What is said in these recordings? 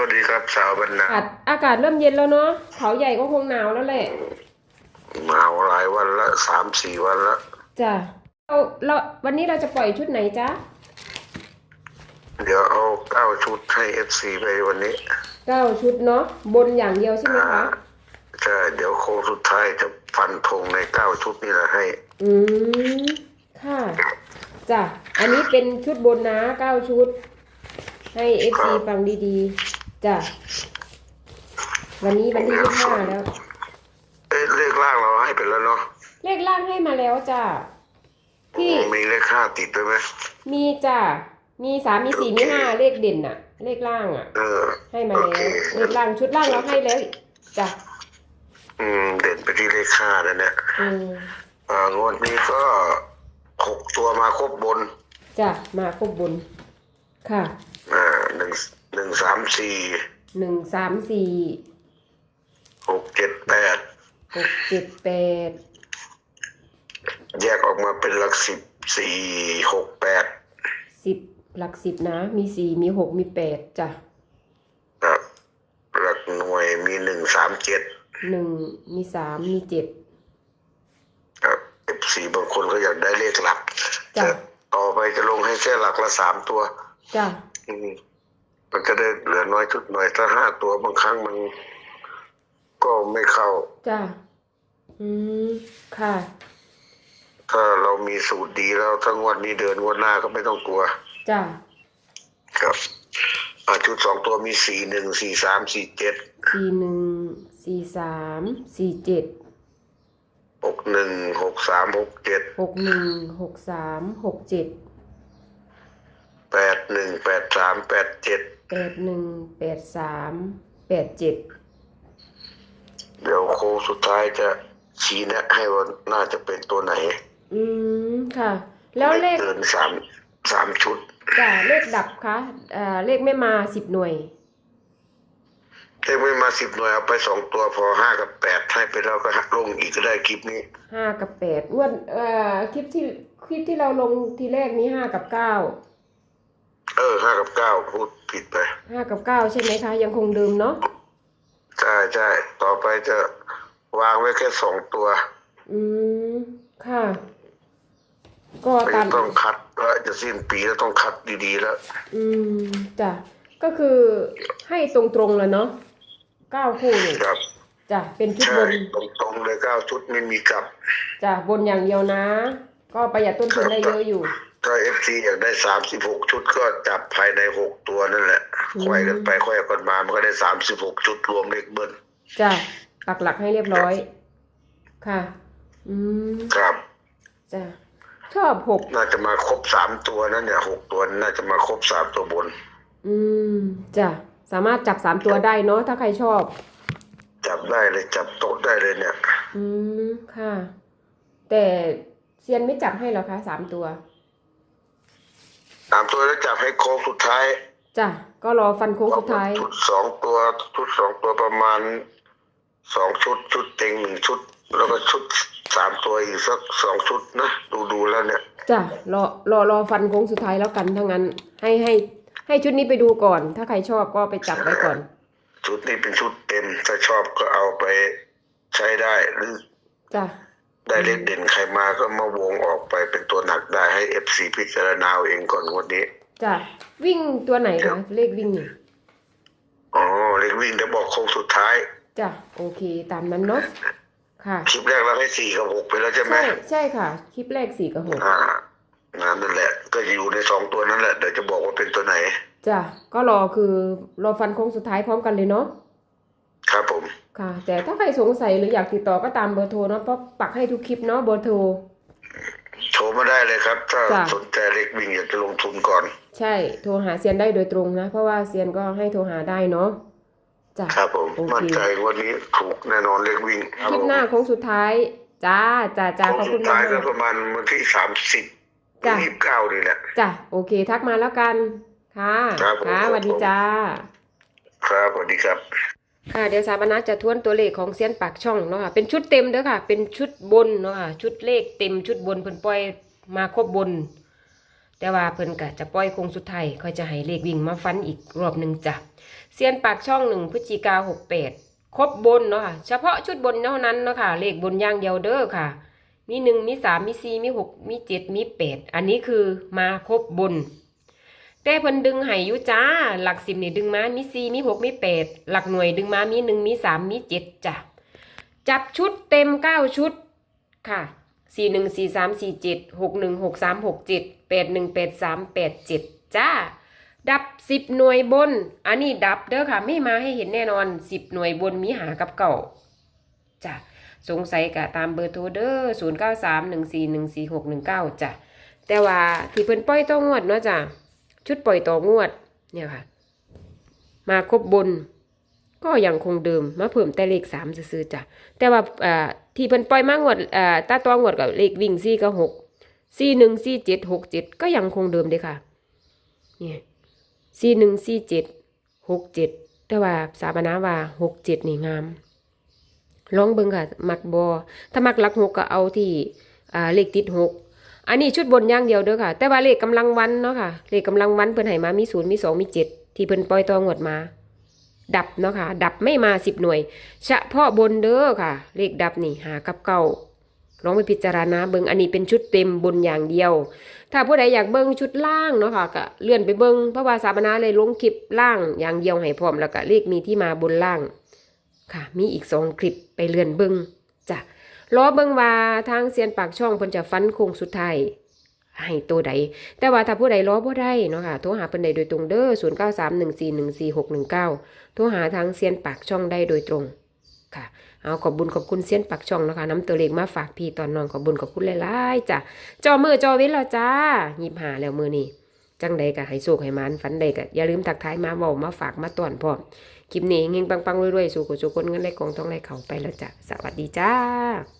วัสดีครับสาวบรรณาอากาศอากาศเริ่มเย็นแล้วเนาะเขาใหญ่ก็คงหนาวแล้วแหละมาหลายวันละสามสี่วันละจ้ะเราเราวันนี้เราจะปล่อยชุดไหนจ๊ะเดี๋ยวเอาเก้าชุดให้เอฟซีไปวันนี้เก้าชุดเนาะบนอย่างเดียวใช่ไหมคะใช่เดี๋ยวโค้งสุดท้ายจะฟันธงในเก้าชุดนี่แหละให้ อืมค่ะจ้ะอันนี้เป็นชุดบนนะเก้าชุด ให้เอฟซีฟังดีๆ จ้ะวันนี้วันที่ยี่ห้าแล้ว เอ๊ะเลขล่างเราให้ไปแล้วเนาะเลขล่างให้มาแล้วจ้ะที่มีเลขห้าติดด้วยไหมมีจ้ะมีสามมีสี่มีห้าเลขเด่นอะเลขล่างอะเออ ให้มาโอแล้วเคเลขล่างชุดล่างเราให้แล้วจ้ะอืม เด่นไปที่เลขห้าแล้วเนี่ยอืมอ่างวดนี้ก็หกตัวมาครบบน จ้ะมาครบบน ค่ะ อ่าหนึ่ง หนึ่งสามสี่หนึ่งสามสี่หกเจ็ดแปดหกเจ็ดแปดแยกออกมาเป็นหลักสิบสี่หกแปดสิบหลักสิบนะ มีสี่มีหกมีแปดจ้ะครับหลักหน่วยมีหนึ่งสามเจ็ดหนึ่งมีสามมีเจ็ดครับเอฟซีบางคนก็อยากได้เลขหลักจ้ะแต่ต่อไปจะลงให้แค่หลักละสามตัว จ้ะอืม มันจะได้เหลือน้อยชุดหน่อยถ้าห้าตัวบางครั้งมันก็ไม่เข้า จ้ะอืม ค่ะ ถ้าเรามีสูตรดีแล้วทั้งวันนี้เดินงวันหน้าก็ไม่ต้องกลัว จ้ะครับอ่าชุดสองตัวมีสี่หนึ่งสี่สามสี่เจ็ดสี่หนึ่ง สี่สาม สี่เจ็ด หกหนึ่งหกสามหกเจ็ดหกหนึ่ง หกสาม หกเจ็ด แปดหนึ่งแปดสามแปดเจ็ด แปดหนึ่งแปดสามแปดเจ็ดเดี๋ยวโค้งสุดท้ายจะชี้แนะให้ว่าน่าจะเป็นตัวไหน อืมค่ะ แล้วเลขไม่เกินสามสามชุดจ้ะเลขดับคะอ่าเลขไม่มาสิบหน่วย เลขไม่มาสิบหน่วยเอาไปสองตัวพอห้ากับแปดให้ไปแล้วก็หักลงอีกก็ได้คลิปนี้ห้ากับแปดอ้วนเอ่อคลิปที่คลิปที่เราลงทีแรกนี้ห้ากับเก้าเออห้ากับเก้าพูด ผิดไปห้ากับเก้าใช่ไหมคะ ยังคงเดิมเนาะใช่ใช่ต่อไปจะวางไว้แค่สองตัวอืมค่ะ ก็ไม่ตามต้องคัดว่าจะสิ้นปีแล้วต้องคัดดีๆแล้ว อืมจ้ะก็คือให้ตรงๆเลยเนาะเก้าคู่เนี่ยครับจ้ะเป็นชุดใช่บนตรงๆเลยเก้าชุดไม่มีกลับจ้ะบนอย่างเดียวนะ ก็ประหยัดต้นทุนได้เยอะอยู่ ถ้าเอฟซีอยากได้สามสิบหกชุดก็จับภายในหกตัวนั่นแหละอืมค่อยกันไปค่อยกันมามันก็ได้สามสิบหกชุดรวมเลขเบิ้ลจ้ะปักหลักให้เรียบร้อย ค่ะ อืมครับจ้ะชอบหกน่าจะมาครบสามตัวนั่นเนี่ยหกตัวน่าจะมาครบสามตัวบน อืมจ้ะสามารถจับสามตัวได้เนาะถ้าใครชอบ จับได้เลยจับโต๊ะได้เลยเนี่ย อืมค่ะ แต่เซียนไม่จับให้เหรอคะสามตัว สามตัวแล้วจับให้โค้งสุดท้ายจ้ะก็รอฟันโค้งสุดท้าย ชุดสองตัวชุดสองตัวประมาณสองชุดชุดเต็งหนึ่งชุด แล้วก็ชุดสามตัวอีกสักสองชุดนะดูดูแล้วเนี่ยจ้ะรอรอรอฟันโค้งสุดท้ายแล้วกันถ้างั้น ให้ให้ให้ชุดนี้ไปดูก่อน ถ้าใครชอบก็ไปจับไว้ก่อน ชุดนี้เป็นชุดเต็มถ้าชอบก็เอาไปใช้ได้หรือจ้ะ ได้เลขเด่นใครมาก็มาวงออกไปเป็นตัวหนักได้ให้เอฟซีพิจารณาเอาเองก่อนวันนี้จ้ะวิ่งตัวไหนคะเลขวิ่งนี่อ๋อเลขวิ่งเดี๋ยวบอกโค้งสุดท้ายจ้ะโอเคตามนั้นเนาะค่ะ คลิปแรกเราให้สี่กับหกไปแล้วใช่ไหมใช่ใช่ค่ะ คลิปแรกสี่กับหกอ่านั่นแหละ ก็อยู่ในสองตัวนั่นแหละเดี๋ยวจะบอกว่าเป็นตัวไหนจ้ะก็รอคือรอฟันโค้งสุดท้ายพร้อมกันเลยเนาะครับผม ค่ะ แต่ถ้าใครสงสัยหรืออยากติดต่อก็ตามเบอร์โทรเนาะเพราะปักให้ทุกคลิปเนาะเบอร์โทร โทรมาได้เลยครับ ถ้าจ้ะ สนใจเลขวิ่งอยากจะลงทุนก่อน ใช่โทรหาเซียนได้โดยตรงนะ เพราะว่าเซียนก็ให้โทรหาได้เนาะจ้ะครับผม โอเคมั่นใจวันนี้ถูกแน่นอนเลขวิ่งคลิปหน้าโค้งสุดท้ายจ้าจ้าจ้าโค้งขอบสุคุดณท้ามายกก็ประมาณวันที่สามสิบจ้ะ ยี่สิบเก้านี่แหละ จ้ะโอเค ทักมาแล้วกันค่ะครับผม ค่ะสวัสดีครับผมจ้า ครับสวัสดีครับ ค่ะเดี๋ยวสาบนาจะทวนตัวเลขของเซียนปากช่องเนาะค่ะเป็นชุดเต็มเด้อค่ะ เป็นชุดบนเนาะค่ะชุดเลขเต็มชุดบนเพิ่นปล่อยมาครบบน แต่ว่าเพิ่นก็จะปล่อยโคงสุดท้ายค่อยจะให้เลขวิ่งมาฟันอีกรอบหนึ่งจ้ะเซียนปากช่องหนึ่งพฤศจิกาหกแปดครบบนเนาะค่ะเฉพาะชุดบนเท่านั้นเนาะค่ะเลขบนอย่างเดียวเด้อค่ะ มีหนึ่งมีสามมีสี่มีหกมีเจ็ดมีแปดอันนี้คือมาครบบน แต่เพิ่นดึงให้อยู่จ้า หลักสิบนี่ดึงมา มีสี่มีหกมีแปดหลักหน่วยดึงมามีหนึ่งมีสามมีเจ็ดจ้ะ จับชุดเต็มเก้าชุดค่ะสี่หนึ่งสี่สามสี่เจ็ดหกหนึ่งหกสามหกเจ็ดแปดหนึ่งแปดสามแปดเจ็ดจ้า ดับสิบหน่วยบน อันนี้ดับเด้อค่ะ ไม่มาให้เห็นแน่นอนสิบหน่วยบนมีหากับเก่าจ้ะสงสัยกะตามเบอร์โทรเด้อศูนย์เก้าสามหนึ่งสี่หนึ่งสี่หกหนึ่งเก้าจ้ะ แต่ว่าที่เพิ่นปล่อยต่องวดเนาะจ้ะ ชุดปล่อยต่องวด เนี่ยค่ะ มาครบบน ก็ยังคงเดิมมาเพิ่มแต่เลขสามซื่อจ้ะแต่ว่าอ่าที่เพิ่นปล่อยมางวดอ่าตาตองวดกับเลขวิ่งสี่กับหกสี่หนึ่งสี่เจ็ดหกเจ็ดก็ยังคงเดิมเด้ค่ะเนี่ยสี่หนึ่งสี่เจ็ดหกเจ็ดแต่ว่าสาบนาว่าหกเจ็ดนี่งามลองเบิ่งค่ะ มักบอถ้ามักหลักหกก็เอาที่เลขติดหก อันนี้ชุดบนอย่างเดียวเด้อค่ะ แต่ว่าเลขกำลังวันเนาะค่ะ เลขกำลังวันเพิ่นให้มามีศูนย์มีสองมีเจ็ดที่เพิ่นปล่อยตองวดมา ดับเนาะค่ะ ดับไม่มาสิบหน่วยเฉพาะบนเด้อค่ะ เลขดับนี่หากับเก่าลองไปพิจารณาเบิงอันนี้เป็นชุดเต็มบนอย่างเดียว ถ้าผู้ใดอยากเบิงชุดล่างเนาะค่ะก็เลื่อนไปเบิงเพราะว่าสาบนาเลยลงคลิปล่างอย่างเดียวให้พร้อมแล้วก็เลขมีที่มาบนล่าง ค่ะ มีอีกสองคลิปไปเลื่อนเบิงจ้ะ รอเบิงว่าทางเซียนปากช่องเพิ่นจะฟันโค้งสุดท้ายให้ตัวใด แต่ว่าถ้าผู้ใดรอบ่ได้เนาะค่ะ โทรหาเพิ่นได้โดยตรงเด้อ0931414619 โทรหาทางเซียนปากช่องได้โดยตรงค่ะ เอาขอบบุญขอบคุณเซียนปากช่องนะคะน้ำตัวเล็กมาฝากพี่ตอนนอนขอบบุญขอบคุณหลายๆจ้ะจอมือจอเว้นแล้วจ้าหยิบหาแล้วมือนี่จังใดก็ให้โชคให้มันฝันใดก็อย่าลืมตักท้ายมาเว้ามาฝากมาต้อนพร้อมคลิปนี้เฮงปังๆรวยๆสู่กุศลคนเงินไหลกองท้องไหลเข่าไปแล้วจ้ะสวัสดีจ้า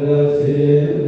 Sera